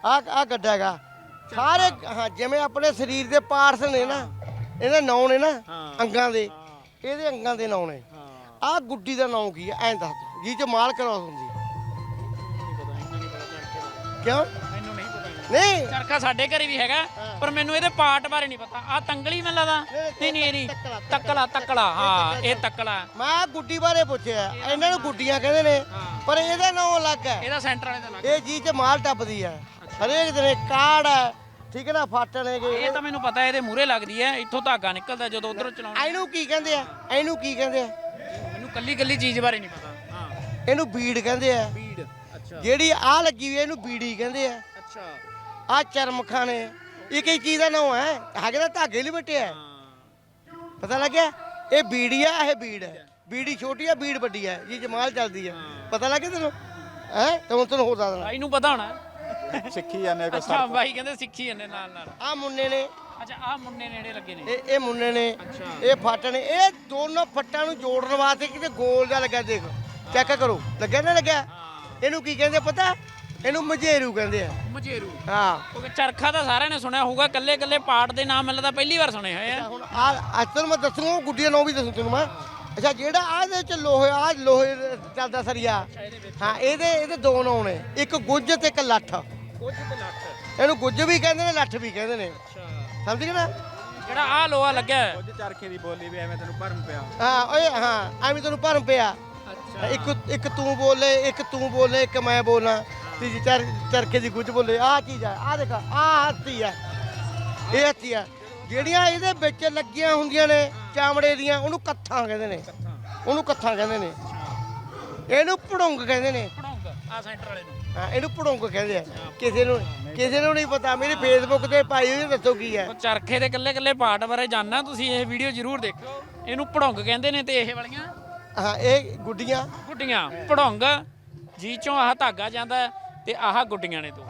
ਆ ਆ ਗੱਡਾ ਹੈਗਾ। ਸਾਰੇ ਹਾਂ ਜਿਵੇਂ ਆਪਣੇ ਸਰੀਰ ਦੇ ਪਾਰਟਸ ਨੇ ਨਾ ਇਹਦੇ ਨਾਂ ਨੇ ਨਾ। ਅੰਗਾਂ ਦੇ। ਇਹਦੇ ਅੰਗਾਂ ਦੇ ਨਾਂ ਨੇ। ਆ ਗੁੱਡੀ ਦਾ ਨਾਂ ਕੀ ਹੈ ਐਂ ਦੱਸ ਦਿਓ, ਜੀ ਚ ਮਾਲ ਕਰਾਸ ਹੁੰਦੀ? ਕਿਉਂ? ਮੈਨੂੰ ਨਹੀਂ ਪਤਾ ਇੰਨਾ। ਨਹੀਂ। ਚਰਖਾ ਸਾਡੇ ਘਰੇ ਵੀ ਹੈਗਾ ਪਰ ਮੈਨੂੰ ਇਹਦੇ ਪਾਰਟ ਬਾਰੇ ਨਹੀਂ ਪਤਾ। ਆ ਤੰਗਲੀ ਮੈਨੂੰ ਲੱਗਦਾ। ਨਹੀਂ ਨਹੀਂ ਇਹ ਨਹੀਂ ਤੱਕਲਾ, ਤੱਕਲਾ ਹਾਂ ਇਹ ਤੱਕਲਾ। ਮੈਂ ਗੁੱਡੀ ਬਾਰੇ ਪੁੱਛਿਆ। ਇਹਨਾਂ ਨੂੰ ਗੁੱਡੀਆਂ ਕਹਿੰਦੇ ਨੇ ਪਰ ਇਹਦਾ ਨਾਂ ਅਲੱਗ ਹੈ। ਇਹਦਾ ਸੈਂਟਰ ਵਾਲੇ ਦਾ ਲੱਗ ਇਹ ਜੀ ਚ ਮਾਲ ਟੱਪਦੀ ਹੈ। ਹਰੇਕ ਦਿਨ ਇਹ ਕਾੜ ਹੈ। ਠੀਕ ਹੈ ਨਾ ਫਾਟਣ ਹੈਗੇ ਇਹ ਤਾਂ ਮੈਨੂੰ ਪਤਾ ਇਹਦੇ ਮੂਹਰੇ ਲੱਗਦੀ ਹੈ ਇੱਥੋਂ ਧਾਗਾ ਨਿਕਲਦਾ ਜਦੋਂ ਉਧਰੋਂ ਚਲਾਉਣਾ ਇਹਨੂੰ ਕੀ ਕਹਿੰਦੇ ਆ? ਇਹਨੂੰ ਕੀ ਕਹਿੰਦੇ ਆ? ਮੈਨੂੰ ਕੱਲੀ ਕੱਲੀ ਚੀਜ਼ ਬਾਰੇ ਨਹੀਂ ਪਤਾ। ਹਾਂ। ਇਹਨੂੰ ਬੀੜ ਕਹਿੰਦੇ ਆ। ਬੀਡ ਅੱਛਾ। ਜਿਹੜੀ ਆ ਲੱਗੀ ਹੋਈ ਹੈ, ਇਹਨੂੰ ਬੀੜੀ ਕਹਿੰਦੇ ਆ। ਅੱਛਾ। ਆ ਚਰਮਖਾਨੇ। ਇਹ ਕਈ ਚੀਜ਼ ਦਾ ਨਾਮ ਹੈ। ਹੈਗੇ ਤਾਂ ਧਾਗੇ ਲਈ ਬਟਿਆ ਹਾਂ। ਪਤਾ ਲੱਗਿਆ? ਇਹ ਬੀੜੀ ਆ ਇਹ ਬੀੜ ਹੈ। ਬੀੜੀ ਛੋਟੀ ਆ ਬੀੜ ਵੱਡੀ ਹੈ ਜੀ ਜਮਾਲ ਚੱਲਦੀ ਹੈ। ਪਤਾ ਲੱਗਿਆ ਤੈਨੂੰ? ਹੈ? ਤੈਨੂੰ ਤੈਨੂੰ ਹੋ ਸਕਦਾ ਬਾਈ ਨੂੰ ਪਤਾ ਹੋਣਾ। ਸਿੱਖੀ ਜਾਂਦੇ ਕੋ ਅੱਛਾ ਬਾਈ ਕਹਿੰਦੇ ਸਿੱਖੀ ਜਾਂਦੇ ਨਾਲ ਨਾਲ। ਆ ਮੁੰਨੇ ਨੇ। ਅੱਛਾ ਆ ਮੁੰਡੇ ਨੇੜੇ ਲੱਗੇ ਨੇ। ਇਹ ਇਹ ਮੁੰਨੇ ਨੇ। ਅੱਛਾ। ਇਹ ਫੱਟ ਨੇ। ਇਹ ਦੋਨੋਂ ਫੱਟਾਂ ਨੂੰ ਜੋੜਨ ਵਾਸਤੇ ਕਿਤੇ ਗੋਲ ਜਿਹਾ ਲੱਗਾ ਦੇਖ। ਚੈੱਕ ਕਰੋ। ਲੱਗਿਆ ਨਾ ਲੱਗਿਆ। ਇਹਨੂੰ ਕੀ ਕਹਿੰਦੇ ਪਤਾ? ਇਹਨੂੰ ਮਝੇਰੂ ਕਹਿੰਦੇ ਆ। ਮਜੇਰੂ ਹਾਂ। ਕਿਉਂਕਿ ਚਰਖਾ ਤਾਂ ਸਾਰਿਆਂ ਨੇ ਸੁਣਿਆ ਹੋਊਗਾ। ਕੱਲੇ ਕੱਲੇ ਪਾਰਟ ਦੇ ਨਾਮ ਮਿਲਦਾ ਪਹਿਲੀ ਵਾਰ ਸੁਣੇ ਹੋਏ ਆ। ਹੁਣ ਆ ਅਸਲ ਮੈਂ ਦੱਸੂਗਾ ਗੁੱਡੀ ਦਾ ਨਾਂ ਵੀ ਦੱਸੂ ਤੈਨੂੰ ਮੈਂ। ਅੱਛਾ ਜਿਹੜਾ ਆ ਇਹਦੇ ਚ ਲੋਹੇ ਆ ਲੋਹੇ ਦਾ ਚੱਲਦਾ ਸਰੀਆ। ਹਾਂ ਇਹਦੇ ਇਹਦੇ ਦੋ ਨਾਂ ਨੇ। ਇੱਕ ਗੁੱਜ ਤੇ ਇੱਕ ਲੱਠ। ਕੁਝ ਤੇ ਇਹਨੂੰ ਗੁੱਜ ਵੀ ਕਹਿੰਦੇ ਨੇ ਲੱਠ ਵੀ ਕਹਿੰਦੇ ਨੇ। ਅੱਛਾ। ਸਮਝ ਗਏ ਨਾ? ਜਿਹੜਾ ਆ ਲੋਹਾ ਲੱਗਿਆ ਹੈ। ਕੁਝ ਚਰਖੇ ਦੀ ਬੋਲੀ ਵੀ ਐਵੇਂ ਤੈਨੂੰ ਭਰਮ ਪਿਆ। ਹਾਂ ਓਏ ਹਾਂ ਐਵੇਂ ਤੈਨੂੰ ਭਰਮ ਪਿਆ। ਅੱਛਾ। ਇੱਕ ਇੱਕ ਤੂੰ ਬੋਲੇ ਇੱਕ ਤੂੰ ਬੋਲੇ ਇੱਕ ਮੈਂ ਬੋਲਾਂ। ਤੀਜੀ ਚਰ ਚਰਖੇ ਦੀ ਗੁੱਜ ਬੋਲੇ। ਆਹ ਚੀਜ਼ ਆ ਆਹ ਦੇਖ ਆਹ ਹੱਥੀ ਆ। ਇਹ ਹੱਥੀ ਆ। ਜਿਹੜੀਆਂ ਇਹਦੇ ਵਿੱਚ ਲੱਗੀਆਂ ਹੁੰਦੀਆਂ ਨੇ ਚਾਮੜੇ ਦੀਆਂ ਉਹਨੂੰ ਕੱਥਾਂ ਕਹਿੰਦੇ ਨੇ। ਉਹਨੂੰ ਕੱਥਾਂ ਕਹਿੰਦੇ ਨੇ। ਇਹਨੂੰ ਪੜੁੰਗ ਕਹਿੰਦੇ ਨੇ। ਪੜਾਉਂਗ ਆ ਸੈਂਟਰ ਵਾਲੇ ਨੂੰ। ਹਾਂ ਇਹਨੂੰ ਪੜੁੰਗ ਕਹਿੰਦੇ ਆ। ਕਿਸੇ ਨੂੰ ਕਿਸੇ ਨੂੰ ਨਹੀਂ ਪਤਾ। ਮੇਰੀ ਫੇਸਬੁੱਕ ਤੇ ਪਾਈ ਹੋਈ ਦੱਸੋ ਕੀ ਹੈ ਚਰਖੇ ਦੇ ਕੱਲੇ ਕੱਲੇ ਪਾਰਟ ਬਾਰੇ ਜਾਨਣਾ ਤੁਸੀਂ ਇਹ ਵੀਡੀਓ ਜ਼ਰੂਰ ਦੇਖਿਓ। ਇਹਨੂੰ ਪੜਾਉਂਗ ਕਹਿੰਦੇ ਨੇ ਤੇ ਇਹ ਵਾਲੀਆਂ। ਹਾਂ ਇਹ ਗੁੱਡੀਆਂ। ਗੁੱਡੀਆਂ। ਪੜਾਉਂਗ ਜੀ ਚੋਂ ਆਹ ਧਾਗਾ ਜਾਂਦਾ ਤੇ ਆਹ ਗੁੱਡੀਆਂ ਨੇ ਦੋ।